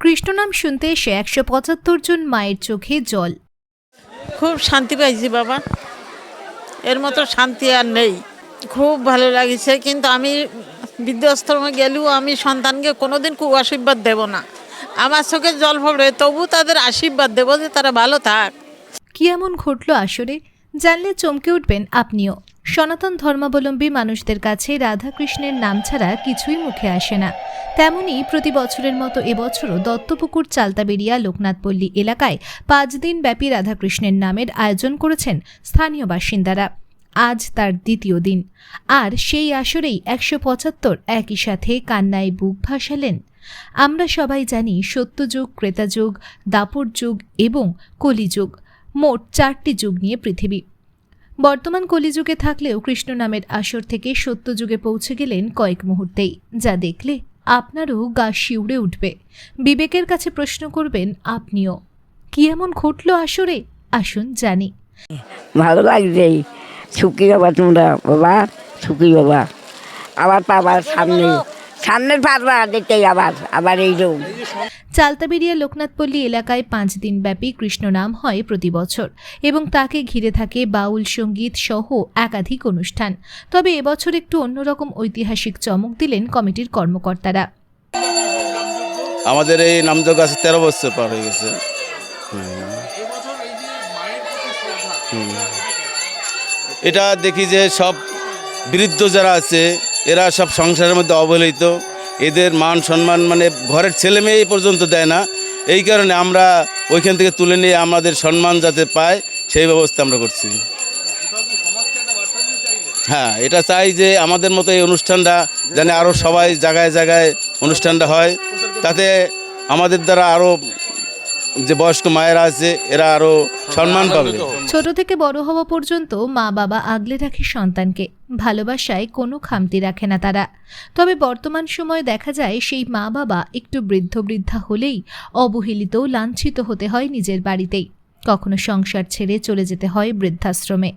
কৃষ্ণ নাম শুনতে এসে একশো পঁচাত্তর জন মায়ের চোখে জল। খুব শান্তি পাইছি বাবা। এর মতো শান্তি আর নেই। খুব ভালো লাগিছে কিন্তু আমি বৃদ্ধাশ্রমে গেলেও আমি সন্তানকে কোনোদিন কু আশীর্বাদ দেব না। আমার চোখে জল পড়ে তবু তাদের আশীর্বাদ দেবো যে তারা ভালো থাক। কি এমন ঘটল আসরে? জানলে চমকে উঠবেন আপনিও। সনাতন ধর্মাবলম্বী মানুষদের কাছে রাধাকৃষ্ণের নাম ছাড়া কিছুই মুখে আসে না। তেমনি প্রতি বছরের মতো এবছরও দত্তপুকুর চালতাবেরিয়া লোকনাথপল্লী এলাকায় পাঁচ দিন ব্যাপী রাধাকৃষ্ণের নামের আয়োজন করেছেন স্থানীয় বাসিন্দারা। আজ তার দ্বিতীয় দিন। আর সেই আসরেই একশো পঁচাত্তর একই সাথে কান্নায় বুক ভাসালেন। আমরা সবাই জানি সত্যযুগ, ক্রেতাযুগ দাপর যুগ এবং কলিযুগ, মোট চারটি যুগ নিয়ে পৃথিবী। বর্তমান কলিযুগে থাকলেও কৃষ্ণ নামের আসর থেকে সত্যযুগে পৌঁছে গেলেন কয়েক মুহূর্তেই। যা দেখলে আপনারও গা শিউড়ে উঠবে। বিবেকের কাছে প্রশ্ন করবেন, আপনিও। কি এমন ঘটলো আসরে? আসুন জানি। ভালো লাগছে সুখী বাবা তোমরা, বাবা। সুখী বাবা। আবার পাবার সামনে। সামনের পারবা দেখতে আবার আবার এই রোগ। চালতাবেরিয়া লোকনাথপল্লী এলাকায় পাঁচ দিন ব্যাপী কৃষ্ণ নাম হয় প্রতি বছর এবং তাকে ঘিরে থাকে বাউল সংগীত সহ একাধিক অনুষ্ঠান। তবে এবছর একটু অন্যরকম ঐতিহাসিক চমক দিলেন কমিটির কর্মকর্তারা। আমাদের এই নামযোগ আছে তেরো বছর পার হয়ে গেছে। এটা দেখি যে সব বৃদ্ধ যারা আছে এরা সব সংসারের মধ্যে অবহেলিত। এদের মান সম্মান মানে ঘরের ছেলে মেয়ে পর্যন্ত দেয় না। এই কারণে আমরা ওইখান থেকে তুলে নিয়ে আমাদের সম্মান যাতে পায়, সেই ব্যবস্থা আমরা করছি। হ্যাঁ এটা চাই যে আমাদের মতো এই অনুষ্ঠানটা যেন আরও সবাই জায়গায় জায়গায় অনুষ্ঠানটা হয়। তাতে আমাদের দ্বারা আরও যে বয়স্ক মায়েরা আছে এরা আরও সম্মান পাবে। ছোট থেকে বড় হওয়া পর্যন্ত মা বাবা আগলে রাখে সন্তানকে। ভালোবাসায় কোনো খামতি রাখে না তারা। তবে বর্তমান সময়ে দেখা যায় সেই মা বাবা একটু বৃদ্ধ বৃদ্ধা হলেই অবহেলিত লাঞ্ছিত হতে হয় নিজের বাড়িতেই। কখনো সংসার ছেড়ে চলে যেতে হয় বৃদ্ধাশ্রমে।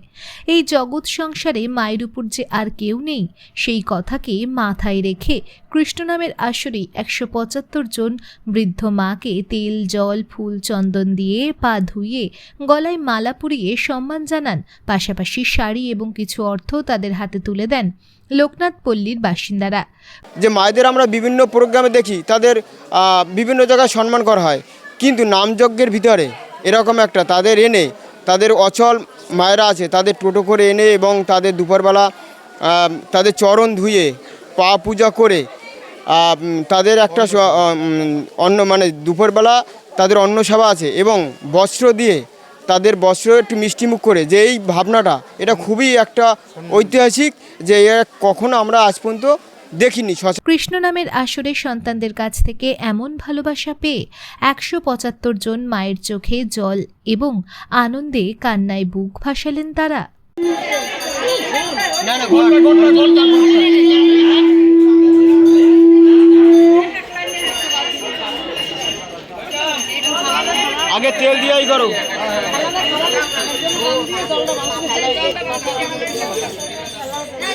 এই জগৎ সংসারে মায়ের উপর যে আর কেউ নেই, সেই কথাকে মাথায় রেখে কৃষ্ণ নামের আসরে একশো পঁচাত্তর জন বৃদ্ধ মাকে তেল, জল, ফুল, চন্দন দিয়ে পা ধুইয়ে গলায় মালা পরিয়ে সম্মান জানান। পাশাপাশি শাড়ি এবং কিছু অর্থ তাদের হাতে তুলে দেন লোকনাথ পল্লীর বাসিন্দারা। যে মায়েদের আমরা বিভিন্ন প্রোগ্রামে দেখি, তাদের বিভিন্ন জায়গায় সম্মান করা হয়। কিন্তু নামযজ্ঞের ভিতরে এরকম একটা, তাদের এনে, তাদের অচল মায়েরা আছে, তাদের টোটো করে এনে এবং তাদের দুপুরবেলা তাদের চরণ ধুয়ে, পা পূজা করে তাদের একটা অন্ন মানে দুপুরবেলা তাদের অন্ন সেবা আছে এবং বস্ত্র দিয়ে তাদের বস্ত্র একটু মিষ্টিমুখ করে, যে এই ভাবনাটা, এটা খুবই একটা ঐতিহাসিক যে কখনো আমরা আজ পর্যন্ত দেখিনি কৃষ্ণ নামের আসরে সন্তানদের কাছ থেকে এমন ভালোবাসা পেয়ে একশো পঁচাত্তর জন মায়ের চোখে জল এবং আনন্দে কান্নায় বুক ভাসালেন তারা। আগে তেল দিয়েই করো।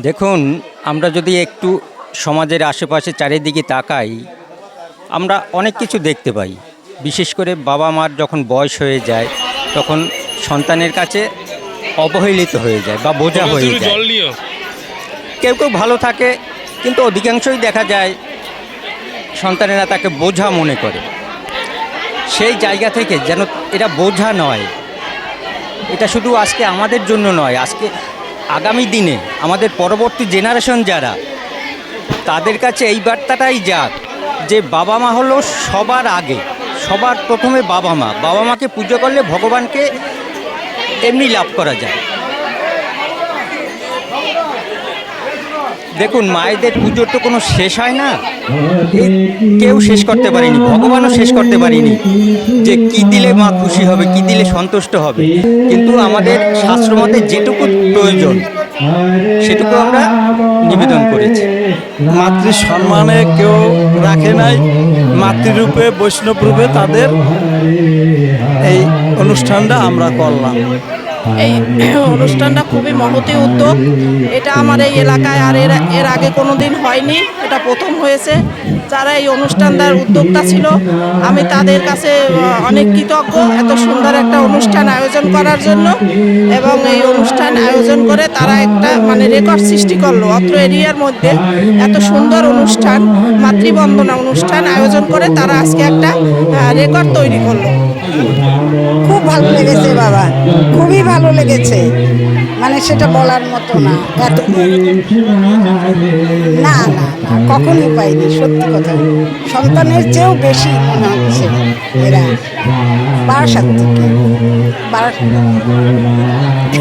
দেখুন আমরা যদি একটু সমাজের আশেপাশে চারিদিকে তাকাই আমরা অনেক কিছু দেখতে পাই। বিশেষ করে বাবা মার যখন বয়স হয়ে যায় তখন সন্তানের কাছে অবহেলিত হয়ে যায় বা বোঝা হয়ে যায়। কেউ কেউ ভালো থাকে কিন্তু অধিকাংশই দেখা যায় সন্তানেরা তাকে বোঝা মনে করে। সেই জায়গা থেকে যেন এটা বোঝা নয়। এটা শুধু আজকে আমাদের জন্য নয় আজকে আগামী দিনে আমাদের পরবর্তী জেনারেশন যারা, তাদের কাছে এই বার্তাটাই যাক যে বাবা মা হলো সবার আগে, সবার প্রথমে বাবা মা। বাবা মাকে পুজো করলে ভগবানকে এমনি লাভ করা যায়। দেখুন, মায়েদের পুজোর তো কোনো শেষ হয় না। কেউ শেষ করতে পারেনি, ভগবানও শেষ করতে পারেনি যে কি দিলে মা খুশি হবে, কি দিলে সন্তুষ্ট হবে। কিন্তু আমাদের শাস্ত্রমতে যেটুকু প্রয়োজন, সেটুকু আমরা নিবেদন করেছি। মাতৃ সম্মানে কেউ রাখে নাই, মাতৃরূপে বৈষ্ণব রূপে তাদের এই অনুষ্ঠানটা আমরা করলাম। এই অনুষ্ঠানটা খুবই মহতি উদ্যোগ। এটা আমার এই এলাকায় আর এর এর আগে কোনো দিন হয়নি। এটা প্রথম হয়েছে। যারা এই অনুষ্ঠানটার উদ্যোক্তা ছিল, আমি তাদের কাছে অনেক কৃতজ্ঞ এত সুন্দর একটা অনুষ্ঠান আয়োজন করার জন্য। এবং এই অনুষ্ঠান আয়োজন করে তারা একটা মানে রেকর্ড সৃষ্টি করল অত্র এরিয়ার মধ্যে। এত সুন্দর অনুষ্ঠান, মাতৃবন্দনা অনুষ্ঠান আয়োজন করে তারা আজকে একটা রেকর্ড তৈরি করল। খুব ভালো লেগেছে বাবা। খুবই ভালো লেগেছে। মানে সেটা বলার মতো না। এত না না কখনই পাইনি সত্যি কথা। সন্তানের চেয়েও বেশি মনে হচ্ছে এরা। বারাসাত থেকে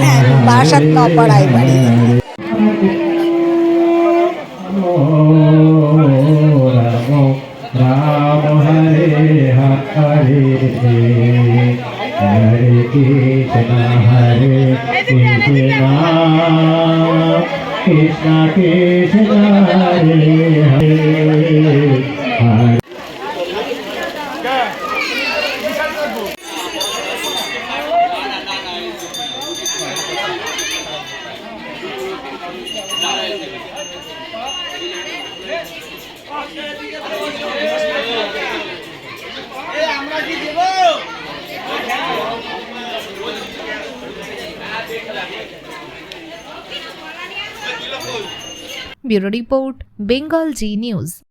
হ্যাঁ, বারাসাত নপাড়ায় বাড়ি। কৃষ্ণ হরে Krishna Krishna Krishna Hare Hare Hare Bureau Report, Bengal G News.